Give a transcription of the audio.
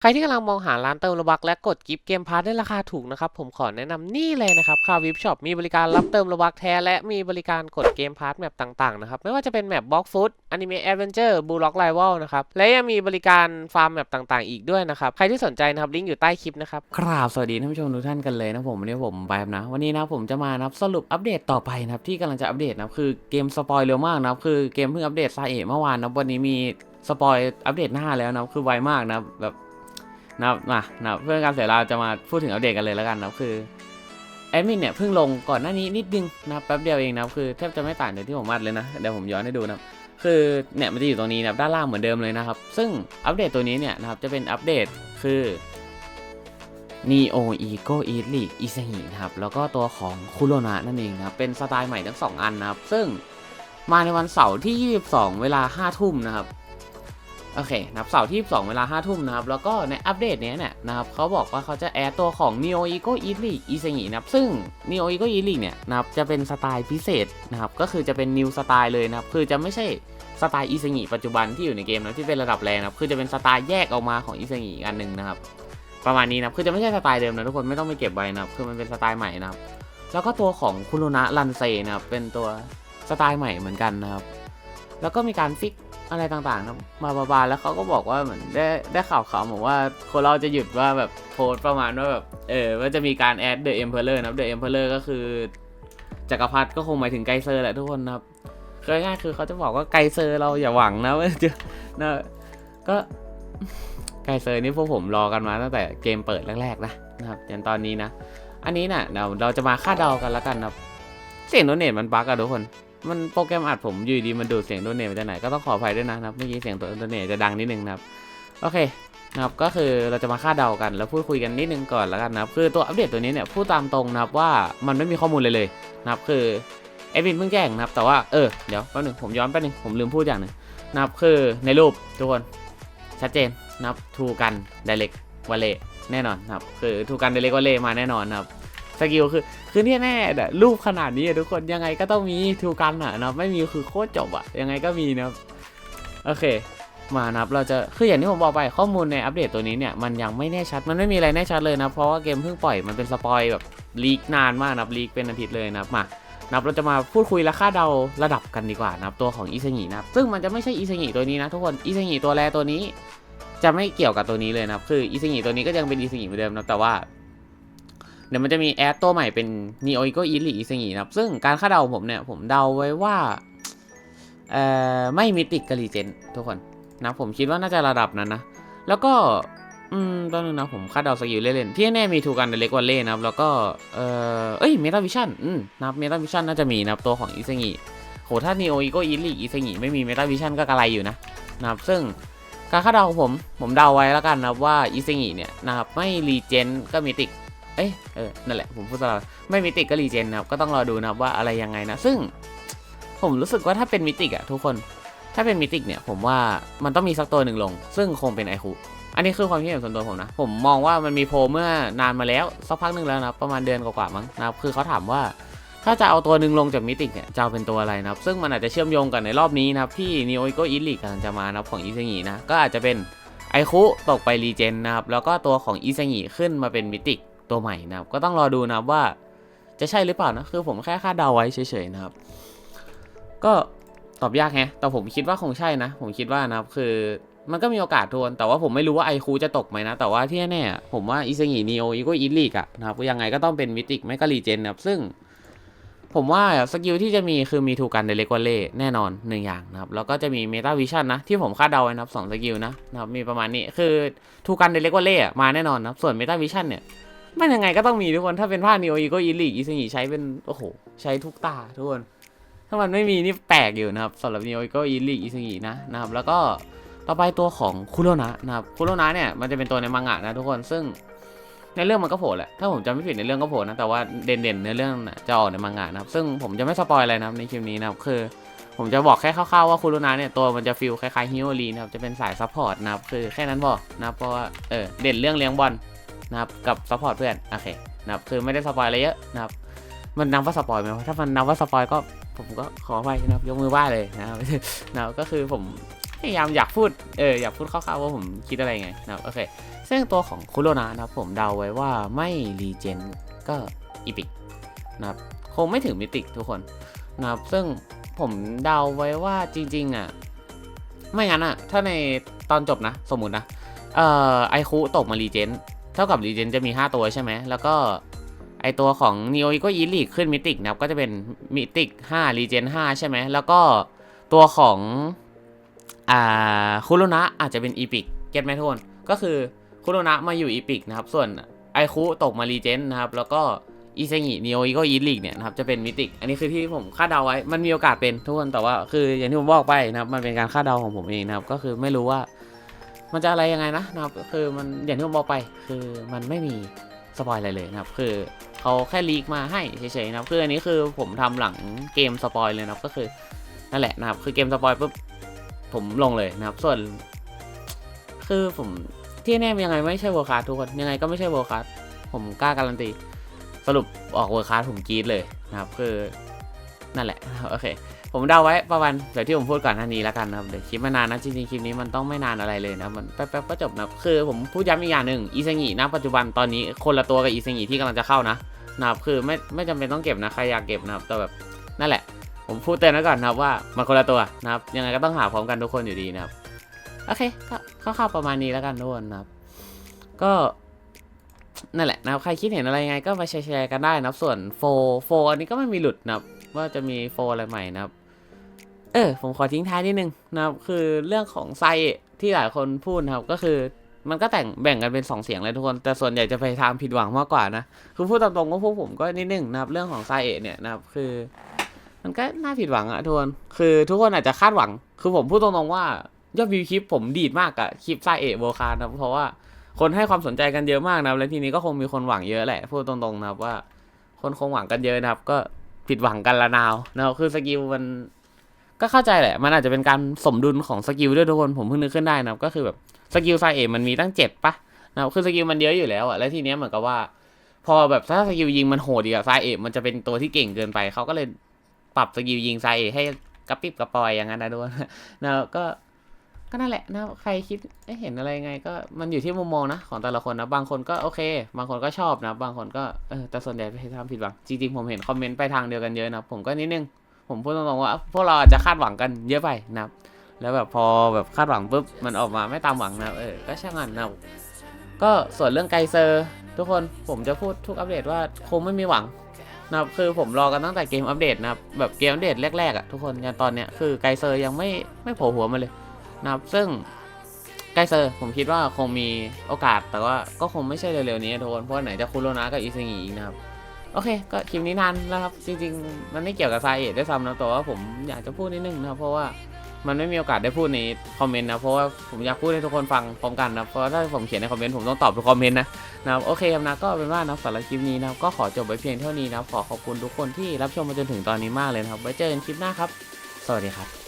ใครที่กำลังมองหาร้านเติมโลบักและกดกิฟต์เกมพาร์ทได้ราคาถูกนะครับ ผมขอแนะนำนี่เลยนะครับคาวิฟช็อปมีบริการรับเติมโลบักแท้ และมีบริการกดเกมพาร์ทแมปต่างๆนะครับ ไม่ว่าจะเป็นแมปบล็อกฟุตอนิเมะแอดเวนเจอร์บูล็อกไลวลนะครับ และยังมีบริการฟาร์มแมปต่างๆ อีกด้วยนะครับ ใครที่สนใจนะครับ ลิงก์อยู่ใต้คลิปนะครับครับสวัสดีท่านผู้ชมทุกท่านกันเลยนะผมวันนี้ผมแบมนะ วันนี้นะผมจะมานะสรุปอัปเดตต่อไปนะครับที่กำลังจะอัปเดตนะคือเกมสปอยเร็วมากนะคือเกมเพิ่งอัปเดตซาเอะเมื่อวานนะวันนี้มีสปอยอัปเดตหน้าแล้วนะคือไวมากนะแบบ นะครับมานะครับเพื่อการเสียเวลาจะมาพูดถึงอัปเดตกันเลยแล้วกันนะครับคือแอดมินเนี่ยเพิ่งลงก่อนหน้านี้นิดนึงนะครับแป๊บเดียวเองนะครับคือแทบจะไม่ต่างจากที่ผมอัดเลยนะเดี๋ยวผมย้อนให้ดูนะครับคือเนี่ยมันจะอยู่ตรงนี้นะครับด้านล่างเหมือนเดิมเลยนะครับ ซึ่งอัปเดตตัวนี้เนี่ยนะครับจะเป็นอัปเดตคือ Neo Ego e l i t e อิซหินะครับแล้วก็ตัวของคุโรนะนั่นเองนะครับเป็นสไตล์ใหม่ทั้ง 2 อันนะครับ ซึ่งมาในวันเสาร์ที่ 22 เวลา 5 ทุ่มนะครับ โอเคนะครับเสาร์ที่ 2 เวลา 5 ทุ่มนะครับ แล้วก็ในอัปเดตเนี้ยเนี่ยนะครับเขาบอกว่าเขาจะแอดตัวของ Neo Ego e l i t e อิซหินะครับ ซึ่ง Neo Ego e l i t e เนี่ยนะครับจะเป็นสไตล์พิเศษนะครับ ก็คือจะเป็น New สไตล์เลยนะครับ คือจะไม่ใช่สไตล์อิซหิปัจจุบันที่อยู่ในเกมนะที่เป็นระดับแรงนะครับ คือจะเป็นสไตล์แยกออกมาของอิซหิอีกอันหนึ่งนะครับ ประมาณนี้นะครับคือจะไม่ใช่สไตล์เดิมนะทุกคนไม่ต้องไปเก็บไว้นะครับ คือมันเป็นสไตล์ใหม่นะครับ แล้วก็ตัวของคุโรนะรันเซนะครับเป็นตัวสไตล์ใหม่เหมือนกันนะครับ แล้วก็มีการฟิกอะไรต่างๆนะมาบาๆแล้วเขาก็บอกว่าเหมือนได้ได้ข่าวเขาบอกว่าคนเราจะหยุดว่าแบบโพสประมาณว่าแบบเออว่าจะมีการแอดเดอะเอ็มเพลเลอร์นะครับเดอะเอ็มเพลเลอร์ก็คือจักรพรรดิก็คงหมายถึงไกเซอร์แหละทุกคนนะครับคือง่ายๆคือเขาจะบอกว่าไกเซอร์เราอย่าหวังนะว่าจะนะก็ไกเซอร์นี่พวกผมรอกันมาตั้งแต่เกมเปิดแรกๆนะนะครับจนตอนนี้นะ อันนี้นะ่ะเดี๋ยวเราจะมาคาดเดากันแล้วกันนะครับเสียงโดเนทมันบั๊กอะทุกคน มันโปรแกรมอัดผมอยู่ดีมันดูดเสียงโดเนทมาจากไหนก็ต้องขออภัยด้วยนะครับเมื่อกี้เสียงตัวโดเนทจะดังนิดนึงนะครับโอเคนะครับก็คือเราจะมาคาดเดากันแล้วพูดคุยกันนิดนึงก่อนแล้วกันนะครับคือตัวอัปเดตตัวนี้เนี่ยพูดตามตรงนะครับว่ามันไม่มีข้อมูลเลยเลยนะครับคือเอวินเพิ่งแจ้งนะครับแต่ว่าเออเดี๋ยวแป๊บหนึงผมย้อนแป๊บหนึงผมลืมพูดอย่างหนึงนะครับคือในรูปทุกคนชัดเจนนะครับทูกันไดเ c กว l เล่แน่นอนนะครับคือทูกันไดเ c กว l เล่มาแน่นอนนะครับสกิลคือ คือเนี่ยแน่ๆเนี่ยรูปขนาดนี้อะทุกคนยังไงก็ต้องมีทูกันอะนะครับไม่มีคือโคตรจบอะยังไงก็มีนะโอเค มานะครับเราจะคืออย่างที่ผมบอกไปข้อมูลในอัปเดตตัวนี้เนี่ยมันยังไม่แน่ชัดมันไม่มีอะไรแน่ชัดเลยนะเพราะว่าเกมเพิ่งปล่อยมันเป็นสปอยแบบลีกนานมากนะลีกเป็นอาทิตย์เลยนะมานะครับเราจะมาพูดคุยและคาดเดาระดับกันดีกว่านะครับตัวของอิซงินะครับซึ่งมันจะไม่ใช่อิซงิตัวนี้นะทุกคนอิซงิตัวแรตัวนี้ จะไม่เกี่ยวกับตัวนี้เลยนะคืออิซงิตัวนี้ก็ยังเป็นอิซงิเหมือนเดิมนะแต่ว่า เดี๋ยวมันจะมีแอดตัวใหม่เป็น Neo Ego e l i อิซงินะครับ ซึ่งการคาดเดาผมเนี่ยผมเดาไว้ว่าเอ่อไม่มิติกกบรีเจนทุกคนนะผมคิดว่าน่าจะระดับนั้นนะ แล้วก็อืมตอนนึงนะผมคาดเดาสกิลเล่นๆที่แน่ๆมีทูกันเดเล็กวันเล่นะครับ แล้วก็เอ่อเอ้ยเมตาวิชั่นอืมนะเมตาวิชั่นน่าจะมีนะครับตัวของอิซงิโหถ้านีโออีโกอีลิอิซงิไม่มีเมตาวิชั่นก็กระไรอยู่นะนะครับซึ่งการคาดเดาของผมผมเดาไว้แล้วกันนะว่าอิซงิเนี่ยนะครับไม่รีเจนก็มิติก เอ้ยเออนั่นแหละผมพูดตลอดไม่มิติก็รีเจนนะครับก็ต้องรอดูนะครับว่าอะไรยังไงนะ ซึ่งผมรู้สึกว่าถ้าเป็นมิติกอะทุกคนถ้าเป็นมิติกเนี่ยผมว่ามันต้องมีสักตัวหนึ่งลง ซึ่งคงเป็นไอคูอันนี้คือความคิดเห็นส่วนตัวผมนะ ผมมองว่ามันมีโพเมื่อนานมาแล้วสักพักหนึ่งแล้วนะประมาณเดือนกว่าๆมั้งนะครับคือเขาถามว่าถ้าจะเอาตัวหนึ่งลงจากมิติกเนี่ยจะเอาเป็นตัวอะไรนะครับซึ่งมันอาจจะเชื่อมโยงกันในรอบนี้นะครับที่นีโอโกอิลิกกำลังจะมานะครับของอิซงินะก็อาจจะเป็นไอคุตกไปรีเจนนะครับแล้วก็ตัวของอิซงิขึ้นมาเป็นมิติ ตัวใหม่นะครับ ก็ต้องรอดูนะครับว่าจะใช่หรือเปล่านะ คือผมแค่คาดเดาไว้เฉยๆนะครับ ก็ตอบยากแฮะแต่ผมคิดว่าคงใช่นะ ผมคิดว่านะครับ คือมันก็มีโอกาสทวน แต่ว่าผมไม่รู้ว่าไอคูจะตกไหมนะ แต่ว่าที่แน่ผมว่าอิซงินีโออีโกอีลีกอะนะครับ ยังไงก็ต้องเป็นมิติกไม่ก็รีเจนนะครับ ซึ่ง ผมว่าสกิลที่จะมีคือมีทูกันเดเลกวอลเล่แน่นอนหนึ่งอย่างนะครับ แล้วก็จะมีเมตาวิชั่นนะ ที่ผมคาดเดาไว้นะครับสองสกิลนะนะครับ มีประมาณนี้ คือทูกันเดเลกวอลเล่มาแน่นอนนะครับ ส่วนเมตาวิชั่นเนี่ย มันยังไงก็ต้องมีทุกคน ถ้าเป็นผ้านีโออีโกอีลีกอิซงิใช้เป็น โอ้โห ใช้ทุกตาทุกคน ถ้ามันไม่มีนี่แปลกอยู่นะครับสำหรับนีโออีก็อีลิกอิซึงินะนะครับ แล้วก็ต่อไปตัวของคุโรนะนะครับ คุโรนะเนี่ยมันจะเป็นตัวในมังงะนะทุกคน ซึ่งในเรื่องมันก็โผล่แหละ ถ้าผมจำไม่ผิดในเรื่องก็โผล่นะ แต่ว่าเด่นๆในเรื่องจะออกในมังงะนะครับ ซึ่งผมจะไม่สปอยอะไรนะครับในคลิปนี้นะครับ คือผมจะบอกแค่คร่าวๆว่าคุโรนะเนี่ยตัวมันจะฟิลคล้ายๆฮิโอรีนะครับ จะเป็นสายซัพพอร์ตนะครับ คือแค่นั้นพอนะเพราะว่าเออเด่นเรื่องเลี้ยงบอล นะครับกับซัพพอร์ตเพื่อนโอเคนะครับคือไม่ได้สปอยอะไรเยอะนะครับมันนับว่าสปอยไหมถ้ามันนับว่าสปอยก็ผมก็ขอไปนะครับยกมือไหว้เลยนะครับนะครับก็คือผมพยายามอยากพูดเอออยากพูดคร่าวๆว่าผมคิดอะไรไงนะครับโอเคซึ่งตัวของคุโรนะนะครับผมเดาไว้ว่าไม่รีเจนก็อีพิกนะครับคงไม่ถึงมิติทุกคนนะครับซึ่งผมเดาไว้ว่าจริงๆอะไม่งั้นอะถ้าในตอนจบนะ สมมตินะเอ่อไอคุตกมารีเจน ท่ากับรีเจนจะมี 5 ตัวใช่ไหม แล้วก็ไอตัวของ Neo Eco e l i t ขึ้นมิติกนะครับ ก็จะเป็นมิติก5รีเจน5ใช่ไหม แล้วก็ตัวของอ่าคุโรนะอาจจะเป็นอีพิกเก็ตไหมทุกคนก็คือคุโรนะมาอยู่อีพิกนะครับ ส่วนไอคุตกมารีเจนนะครับ แล้วก็อีเซงินิโออีก็อีลิกเนี่ยนะครับ จะเป็นมิติก อันนี้คือที่ผมคาดเดาไว้ มันมีโอกาสเป็นทุกคน แต่ว่าคืออย่างที่ผมบอกไปนะครับ มันเป็นการคาดเดาของผมเองนะครับ ก็คือไม่รู้ว่า มันจะอะไรยังไงนะนะครับคือมันอย่างที่ผมบอกไป คือมันไม่มีสปอยอะไรเลยนะครับคือเขาแค่ลีกมาให้เฉยๆนะครับคืออันนี้คือผมทำหลังเกมสปอยเลยนะครับก็คือนั่นแหละนะครับ คือเกมสปอยปุ๊บผมลงเลยนะครับ ส่วน คือผมที่แน่ยังไงไม่ใช่เวอร์คาทุกคนยังไงก็ไม่ใช่เวอร์คาผมกล้าการันตีสรุปออกเวอร์คาผมกรีดเลยนะครับ คือนั่นแหละโอเค ผมเดาไว้ประมาณแบบที่ผมพูดก่อนหน้านี้แล้วกันนะครับเดี๋ยวคลิปมานานนะจริงๆคลิปนี้มันต้องไม่นานอะไรเลยนะมันแป๊บๆก็จบนะคือผมพูดย้ำอีกอย่างหนึ่งอีซังิณปัจจุบันตอนนี้คนละตัวกับอีซังิที่กำลังจะเข้านะนะครับคือไม่ไม่จำเป็นต้องเก็บนะใครอยากเก็บนะครับแต่แบบนั่นแหละ ผมพูดเตือนไว้ก่อนนะครับว่ามันคนละตัวนะครับยังไงก็ต้องหาพร้อมกันทุกคนอยู่ดีนะครับโอเคก็คร่าๆประมาณนี้แล้วกันทุกคนนะครับ ก็นั่นแหละนะครับใครคิดเห็นอะไรไงก็มาแชร์กันได้นะครับส่วนโฟโฟอันนี้ก็ไม่มีหลุดนะครับว่าจะมีโฟอะไรใหม่นะครับ เออผมขอทิ้งท้ายนิดนึงนะครับคือเรื่องของไซที่หลายคนพูดนะครับก็คือมันก็แต่งแบ่งกันเป็นสองเสียงเลยทุกคน แต่ส่วนใหญ่จะไปทางผิดหวังมากกว่านะ คือพูดตามตรงก็พวกผมก็นิดนึงนะครับเรื่องของไซเอะเนี่ยนะครับคือ มันก็น่าผิดหวังอะทุกคนคือทุกคนอาจจะคาดหวัง คือผมพูดตรงๆว่ายอดวิวคลิปผมดีดมากอะคลิปไซเอะโบคานะเพราะว่าคนให้ความสนใจกันเยอะมากนะแล้วทีนี้ก็คงมีคนหวังเยอะแหละพูดตรงๆนะครับว่า คนคงหวังกันเยอะนะครับ ก็ผิดหวังกันละนาวนะครับคือสกิลมัน ก็เข้าใจแหละ มันอาจจะเป็นการสมดุลของสกิลด้วยทุกคนผมเพิ่งนึกขึ้นได้นะก็คือแบบสกิลไซเอมันมีตั้งเจ็ดปะนะคือสกิลมันเยอะอยู่แล้วอะแล้วทีเนี้ยเหมือนกับว่า พอแบบถ้าสกิลยิงมันโหดดีอะไซเอมันจะเป็นตัวที่เก่งเกินไปเขาก็เลยปรับสกิลยิงไซเอให้กระปิบกระปอยอย่างนั้นนะด้วยนะก็ก็นั่นแหละนะใครคิดเอ๊ะเห็นอะไรไง ก็มันอยู่ที่มุมมองนะของแต่ละคนนะบางคนก็โอเค บางคนก็ชอบนะ บางคนก็เออแต่ส่วนใหญ่ไปทำผิดหวังจริงๆผมเห็นคอมเมนต์ไปทางเดียวกันเยอะนะผมก็นิดนึง ผมพูดตรงๆว่าพวกเราอาจจะคาดหวังกันเยอะไปนะครับ แล้วแบบพอแบบคาดหวังปุ๊บมันออกมาไม่ตามหวังนะเออก็ช่างมันนะก็ส่วนเรื่องไกเซอร์ ทุกคนผมจะพูดทุกอัปเดตว่าคงไม่มีหวังนะครับคือผมรอกันตั้งแต่เกมอัปเดตนะครับแบบเกมอัปเดตแรกๆอะ่ะทุกคนยันตอนเนี้ยคือไกเซอร์ยังไม่ไม่โผล่หัวมาเลยนะครับซึ่งไกเซอร์ผมคิดว่าคงมีโอกาสแต่ว่าก็คงไม่ใช่เร็วๆนี้ทุกคนเพราะไหนจะคุโรนะกับอิซึงิอีกนะครับ โอเค ก็คลิปนี้นานแล้วครับ จริงๆ มันไม่เกี่ยวกับไซเอทด้วยซ้ำนะแต่ว่าผมอยากจะพูดนิดนึงนะเพราะว่ามันไม่มีโอกาสได้พูดในคอมเมนต์นะ เพราะว่าผมอยากพูดให้ทุกคนฟังพร้อมกันนะ เพราะถ้าผมเขียนในคอมเมนต์ผมต้องตอบทุกคอมเมนต์นะนะครับโอเคครับนะก็เป็นว่านะสำหรับคลิปนี้นะก็ขอจบไว้เพียงเท่านี้นะขอขอบคุณทุกคนที่รับชมมาจนถึงตอนนี้มากเลยนะครับไว้เจอกันคลิปหน้าครับ สวัสดีครับ